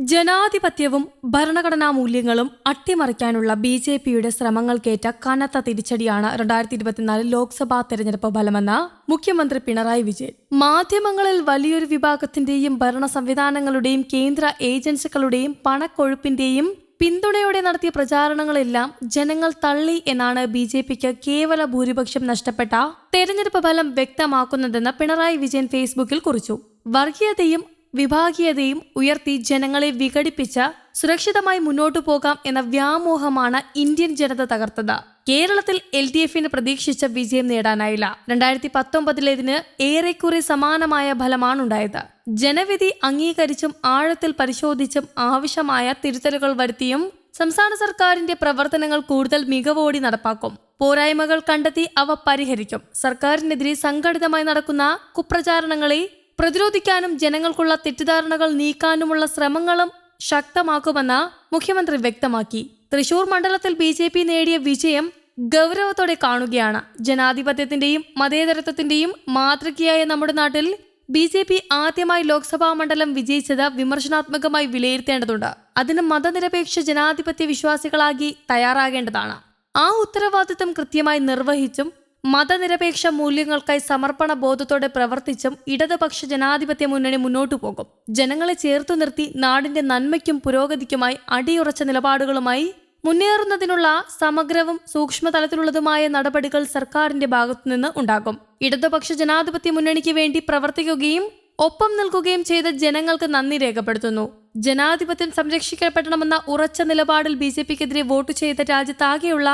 ജനാധിപത്യവും ഭരണഘടനാ മൂല്യങ്ങളും അട്ടിമറിക്കാനുള്ള ബി ജെ പിയുടെ ശ്രമങ്ങൾക്കേറ്റ കനത്ത തിരിച്ചടിയാണ് രണ്ടായിരത്തി ഇരുപത്തിനാല് ലോക്സഭാ തെരഞ്ഞെടുപ്പ് ഫലമെന്ന് മുഖ്യമന്ത്രി പിണറായി വിജയൻ. മാധ്യമങ്ങളിൽ വലിയൊരു വിഭാഗത്തിന്റെയും ഭരണ സംവിധാനങ്ങളുടെയും കേന്ദ്ര ഏജൻസികളുടെയും പണക്കൊഴുപ്പിന്റെയും പിന്തുണയോടെ നടത്തിയ പ്രചാരണങ്ങളെല്ലാം ജനങ്ങൾ തള്ളി എന്നാണ് ബി ജെ പിക്ക് കേവല ഭൂരിപക്ഷം നഷ്ടപ്പെട്ട തെരഞ്ഞെടുപ്പ് ഫലം വ്യക്തമാക്കുന്നതെന്ന് പിണറായി വിജയൻ ഫേസ്ബുക്കിൽ കുറിച്ചു. വർഗീയതയും വിഭാഗീയതയും ഉയർത്തി ജനങ്ങളെ വിഘടിപ്പിച്ച സുരക്ഷിതമായി മുന്നോട്ടു പോകാം എന്ന വ്യാമോഹമാണ് ഇന്ത്യൻ ജനത തകർത്തത്. കേരളത്തിൽ എൽ ഡി എഫിന് പ്രതീക്ഷിച്ച വിജയം നേടാനായില്ല. രണ്ടായിരത്തി പത്തൊമ്പതിലേതിന് ഏറെക്കുറെ സമാനമായ ഫലമാണുണ്ടായത്. ജനവിധി അംഗീകരിച്ചും ആഴത്തിൽ പരിശോധിച്ചും ആവശ്യമായ തിരുത്തലുകൾ വരുത്തിയും സംസ്ഥാന സർക്കാരിന്റെ പ്രവർത്തനങ്ങൾ കൂടുതൽ മികവോടി നടപ്പാക്കും. പോരായ്മകൾ കണ്ടെത്തി അവ പരിഹരിക്കും. സർക്കാരിനെതിരെ സംഘടിതമായി നടക്കുന്ന കുപ്രചാരണങ്ങളെ പ്രതിരോധിക്കാനും ജനങ്ങൾക്കുള്ള തെറ്റിദ്ധാരണകൾ നീക്കാനുമുള്ള ശ്രമങ്ങളും ശക്തമാക്കുമെന്ന് മുഖ്യമന്ത്രി വ്യക്തമാക്കി. തൃശൂർ മണ്ഡലത്തിൽ ബി ജെ പി നേടിയ വിജയം ഗൗരവത്തോടെ കാണുകയാണ്. ജനാധിപത്യത്തിന്റെയും മതേതരത്വത്തിന്റെയും മാതൃകയായ നമ്മുടെ നാട്ടിൽ ബി ജെ പി ആദ്യമായി ലോക്സഭാ മണ്ഡലം വിജയിച്ചത് വിമർശനാത്മകമായി വിലയിരുത്തേണ്ടതുണ്ട്. അതിന് മതനിരപേക്ഷ ജനാധിപത്യ വിശ്വാസികളാക്കി തയ്യാറാകേണ്ടതാണ്. ആ ഉത്തരവാദിത്തം കൃത്യമായി നിർവഹിച്ചും മതനിരപേക്ഷ മൂല്യങ്ങൾക്കായി സമർപ്പണ ബോധത്തോടെ പ്രവർത്തിച്ചും ഇടതുപക്ഷ ജനാധിപത്യ മുന്നണി മുന്നോട്ടു പോകും. ജനങ്ങളെ ചേർത്തു നിർത്തി നാടിന്റെ നന്മയ്ക്കും പുരോഗതിക്കുമായി അടിയുറച്ച നിലപാടുകളുമായി മുന്നേറുന്നതിനുള്ള സമഗ്രവും സൂക്ഷ്മതലത്തിലുള്ളതുമായ നടപടികൾ സർക്കാരിന്റെ ഭാഗത്തുനിന്ന് ഉണ്ടാകും. ഇടതുപക്ഷ ജനാധിപത്യ മുന്നണിക്ക് വേണ്ടി പ്രവർത്തിക്കുകയും ഒപ്പം നിൽക്കുകയും ചെയ്ത ജനങ്ങൾക്ക് നന്ദി രേഖപ്പെടുത്തുന്നു. ജനാധിപത്യം സംരക്ഷിക്കപ്പെടണമെന്ന ഉറച്ച നിലപാടിൽ ബി ജെ പിക്കെതിരെ വോട്ട് ചെയ്ത രാജ്യത്താകെയുള്ള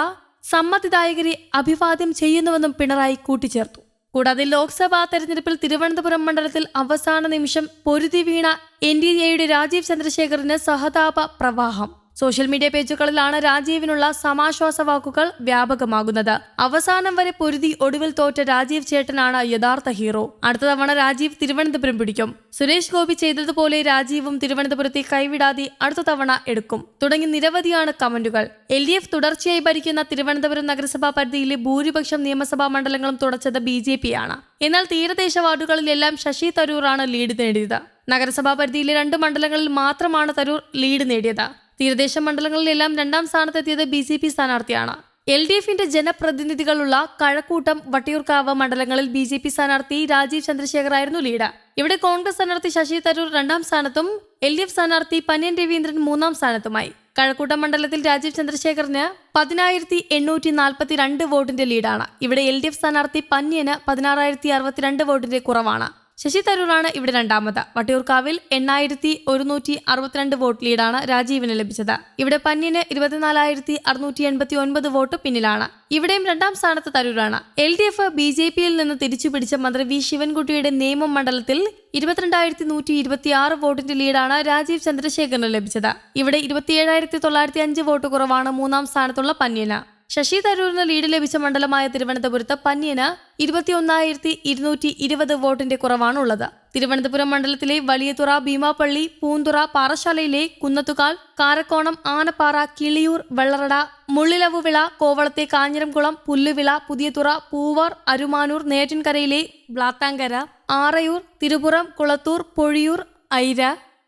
സമ്മതിദായകരെ അഭിവാദ്യം ചെയ്യുന്നുവെന്നും പിണറായി കൂട്ടിച്ചേർത്തു. കൂടാതെ ലോക്സഭാ തെരഞ്ഞെടുപ്പിൽ തിരുവനന്തപുരം മണ്ഡലത്തിൽ അവസാന നിമിഷം പൊരുതി വീണ എൻ ഡി എയുടെ രാജീവ് ചന്ദ്രശേഖറിന് സഹതാപ പ്രവാഹം. സോഷ്യൽ മീഡിയ പേജുകളിലാണ് രാജീവിനുള്ള സമാശ്വാസ വാക്കുകൾ വ്യാപകമാകുന്നത്. അവസാനം വരെ പൊരുതി ഒടുവിൽ തോറ്റ രാജീവ് ചേട്ടനാണ് യഥാർത്ഥ ഹീറോ. അടുത്ത തവണ രാജീവ് തിരുവനന്തപുരം പിടിക്കും. സുരേഷ് ഗോപി ചെയ്തതുപോലെ രാജീവും തിരുവനന്തപുരത്തെ കൈവിടാതെ അടുത്ത തവണ എടുക്കും. തുടങ്ങി നിരവധിയാണ് കമന്റുകൾ. എൽ ഡി എഫ് തുടർച്ചയായി ഭരിക്കുന്ന തിരുവനന്തപുരം നഗരസഭാ പരിധിയിലെ ഭൂരിപക്ഷം നിയമസഭാ മണ്ഡലങ്ങളും തുടച്ചത് ബി ജെ പിയാണ്. എന്നാൽ തീരദേശ വാർഡുകളിലെല്ലാം ശശി തരൂറാണ് ലീഡ് നേടിയത്. നഗരസഭാ പരിധിയിലെ രണ്ട് മണ്ഡലങ്ങളിൽ മാത്രമാണ് തരൂർ ലീഡ് നേടിയത്. തീരദേശ മണ്ഡലങ്ങളിലെല്ലാം രണ്ടാം സ്ഥാനത്തെത്തിയത് ബി ജെ പി സ്ഥാനാർത്ഥിയാണ്. എൽ ഡി എഫിന്റെ ജനപ്രതിനിധികളുള്ള കഴക്കൂട്ടം വട്ടിയൂർക്കാവ് മണ്ഡലങ്ങളിൽ ബി ജെ പി സ്ഥാനാർത്ഥി രാജീവ് ചന്ദ്രശേഖറായിരുന്നു ലീഡ് ഇവിടെ കോൺഗ്രസ് സ്ഥാനാർത്ഥി ശശി തരൂർ രണ്ടാം സ്ഥാനത്തും എൽ ഡി എഫ് സ്ഥാനാർത്ഥി പന്യൻ രവീന്ദ്രൻ മൂന്നാം സ്ഥാനത്തുമായി. കഴക്കൂട്ടം മണ്ഡലത്തിൽ രാജീവ് ചന്ദ്രശേഖറിന് പതിനായിരത്തി എണ്ണൂറ്റി നാൽപ്പത്തി രണ്ട് വോട്ടിന്റെ ലീഡാണ് ഇവിടെ എൽ ഡി എഫ് സ്ഥാനാർത്ഥി പന്യന് പതിനാറായിരത്തി അറുപത്തിരണ്ട് വോട്ടിന്റെ കുറവാണ്. ശശി തരൂറാണ് ഇവിടെ രണ്ടാമത്. വട്ടിയൂർക്കാവിൽ എണ്ണായിരത്തി ഒരുന്നൂറ്റി അറുപത്തിരണ്ട് വോട്ട് ലീഡാണ് രാജീവിന് ലഭിച്ചത്. ഇവിടെ പന്യന് ഇരുപത്തിനാലായിരത്തി അറുന്നൂറ്റി എൺപത്തി ഒൻപത് വോട്ട് പിന്നിലാണ്. ഇവിടെയും രണ്ടാം സ്ഥാനത്ത് തരൂരാണ്. L D F B J പിയിൽ നിന്ന് തിരിച്ചുപിടിച്ച മന്ത്രി വി ശിവൻകുട്ടിയുടെ നിയമം മണ്ഡലത്തിൽ ഇരുപത്തിരണ്ടായിരത്തി നൂറ്റി ഇരുപത്തി ആറ് വോട്ടിന്റെ ലീഡാണ് രാജീവ് ചന്ദ്രശേഖറിന് ലഭിച്ചത്. ഇവിടെ ഇരുപത്തിയേഴായിരത്തി തൊള്ളായിരത്തി അഞ്ച് വോട്ട് കുറവാണ് മൂന്നാം സ്ഥാനത്തുള്ള പന്യന് ശശി തരൂരിന് ലീഡ് ലഭിച്ച മണ്ഡലമായ തിരുവനന്തപുരത്ത് പന്യന് ഇരുപത്തിയൊന്നായിരത്തി ഇരുന്നൂറ്റി ഇരുപത് വോട്ടിന്റെ കുറവാണുള്ളത്. തിരുവനന്തപുരം മണ്ഡലത്തിലെ വലിയതുറ ഭീമാപ്പള്ളി പൂന്തുറ പാറശാലയിലെ കുന്നത്തുകാൽ കാരക്കോണം ആനപ്പാറ കിളിയൂർ വെള്ളറട മുള്ളിലവുവിള കോവളത്തെ കാഞ്ഞിരംകുളം പുല്ലുവിള പുതിയതുറ പൂവാർ അരുമാനൂർ നേറ്റിൻകരയിലെ ബ്ലാത്താങ്കര ആറയൂർ തിരുപുറം കുളത്തൂർ പൊഴിയൂർ ഐര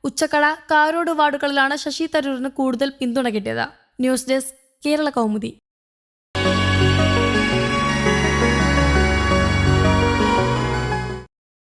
ഉച്ചക്കട കാരോട് വാർഡുകളിലാണ് ശശി തരൂരിന് കൂടുതൽ പിന്തുണ കിട്ടിയത്. News desk Kerala Kaumudi.